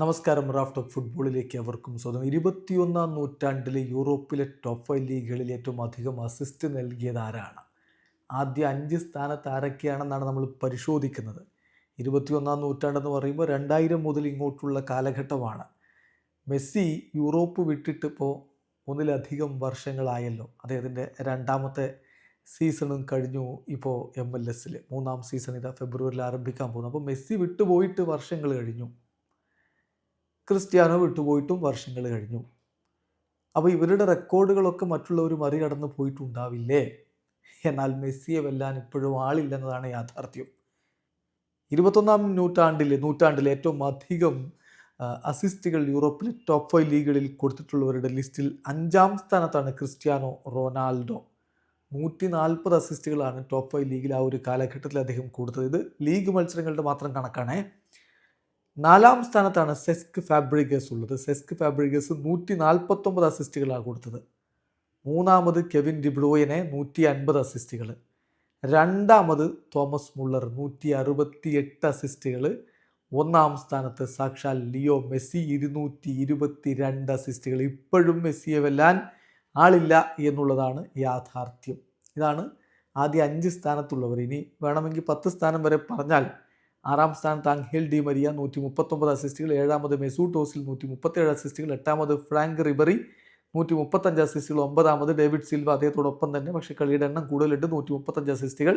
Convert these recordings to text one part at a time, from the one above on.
നമസ്കാരം raft of ഫുട്ബോളിലേക്ക് അവർക്കും സ്വന്തം ഇരുപത്തിയൊന്നാം നൂറ്റാണ്ടിലെ യൂറോപ്പിലെ ടോപ്പ് ഫൈവ് ലീഗുകളിൽ ഏറ്റവും അധികം അസിസ്റ്റ് നൽകിയത് ആരാണ്? ആദ്യ അഞ്ച് സ്ഥാനത്ത് ആരൊക്കെയാണെന്നാണ് നമ്മൾ പരിശോധിക്കുന്നത്. ഇരുപത്തിയൊന്നാം നൂറ്റാണ്ടെന്ന് പറയുമ്പോൾ രണ്ടായിരം മുതൽ ഇങ്ങോട്ടുള്ള കാലഘട്ടമാണ്. മെസ്സി യൂറോപ്പ് വിട്ടിട്ടിപ്പോൾ ഒന്നിലധികം വർഷങ്ങളായല്ലോ. അദ്ദേഹത്തിന്റെ രണ്ടാമത്തെ സീസണും കഴിഞ്ഞു ഇപ്പോൾ എം എൽ എസിൽ മൂന്നാം സീസൺ ഇതാ ഫെബ്രുവരിയിൽ ആരംഭിക്കാൻ പോകുന്നു. അപ്പോൾ മെസ്സി വിട്ടുപോയിട്ട് വർഷങ്ങൾ കഴിഞ്ഞു. ക്രിസ്ത്യാനോ വിട്ടുപോയിട്ടും വർഷങ്ങൾ കഴിഞ്ഞു. അപ്പോൾ ഇവരുടെ റെക്കോർഡുകളൊക്കെ മറ്റുള്ളവർ മറികടന്ന് പോയിട്ടുണ്ടാവില്ലേ? എന്നാൽ മെസ്സിയെ വെല്ലാൻ ഇപ്പോഴും ആളില്ലെന്നതാണ് യാഥാർത്ഥ്യം. ഇരുപത്തൊന്നാം നൂറ്റാണ്ടിൽ നൂറ്റാണ്ടിൽ ഏറ്റവും അധികം അസിസ്റ്റുകൾ യൂറോപ്പിലെ ടോപ്പ് ഫൈവ് ലീഗുകളിൽ കൊടുത്തിട്ടുള്ളവരുടെ ലിസ്റ്റിൽ അഞ്ചാം സ്ഥാനത്താണ് ക്രിസ്ത്യാനോ റൊണാൾഡോ. നൂറ്റി നാൽപ്പത് അസിസ്റ്റുകളാണ് ടോപ്പ് ഫൈവ് ലീഗിൽ ആ ഒരു കാലഘട്ടത്തിൽ അദ്ദേഹം കൊടുത്തത്. ഇത് ലീഗ് മത്സരങ്ങളുടെ മാത്രം കണക്കാണേ. നാലാം സ്ഥാനത്താണ് സെസ്ക് ഫാബ്രിഗസ് ഉള്ളത്. സെസ്ക് ഫാബ്രിഗസ് നൂറ്റി നാൽപ്പത്തൊമ്പത് അസിസ്റ്റുകളാണ് കൊടുത്തത്. മൂന്നാമത് കെവിൻ ഡിബ്രോയിനെ നൂറ്റി അൻപത് അസിസ്റ്റുകൾ. രണ്ടാമത് തോമസ് മുള്ളർ നൂറ്റി അറുപത്തി എട്ട് അസിസ്റ്റുകൾ. ഒന്നാം സ്ഥാനത്ത് സാക്ഷാൽ ലിയോ മെസ്സി ഇരുന്നൂറ്റി ഇരുപത്തി രണ്ട് അസിസ്റ്റുകൾ. ഇപ്പോഴും മെസ്സിയെ വെല്ലാൻ ആളില്ല എന്നുള്ളതാണ് യാഥാർത്ഥ്യം. ഇതാണ് ആദ്യ അഞ്ച് സ്ഥാനത്തുള്ളവർ. ഇനി വേണമെങ്കിൽ പത്ത് സ്ഥാനം വരെ പറഞ്ഞാൽ ആറാം സ്ഥാനത്ത് അംഹേൽ ഡി മരിയ നൂറ്റി മുപ്പത്തൊമ്പത് അസിസ്റ്റുകൾ ഏഴാമത് മെസൂട്ട് ഓസിൽ നൂറ്റി മുപ്പത്തേഴ് അസിസ്റ്റുകൾ എട്ടാമത് ഫ്രാങ്ക് റിബറി നൂറ്റി മുപ്പത്തഞ്ച് അസിസ്റ്റുകൾ ഒമ്പതാമത് ഡേവിഡ് സിൽവ അദ്ദേഹത്തോടൊപ്പം തന്നെ. പക്ഷേ കളിയുടെ എണ്ണം കൂടുതലുണ്ട് നൂറ്റി മുപ്പത്തഞ്ച് അസിസ്റ്റുകൾ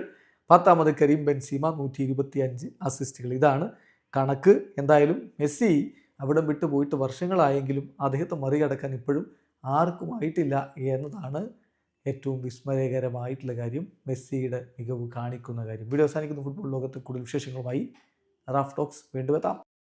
പത്താമത് കരീം ബെൻസീമ നൂറ്റി ഇരുപത്തി അഞ്ച് അസിസ്റ്റുകൾ ഇതാണ് കണക്ക്. എന്തായാലും മെസ്സി അവിടെ വിട്ടു പോയിട്ട് വർഷങ്ങളായെങ്കിലും അദ്ദേഹത്തെ മറികടക്കാൻ ഇപ്പോഴും ആർക്കും ആയിട്ടില്ല എന്നതാണ് ഏറ്റവും വിസ്മയകരമായിട്ടുള്ള കാര്യം മെസ്സിയുടെ മികവ് കാണിക്കുന്ന കാര്യം. വീഡിയോ അവസാനിക്കുന്ന. ഫുട്ബോൾ ലോകത്തെ കൂടുതൽ വിശേഷങ്ങളുമായി റാഫ് ടോക്സ്. വീണ്ടും എത്താം.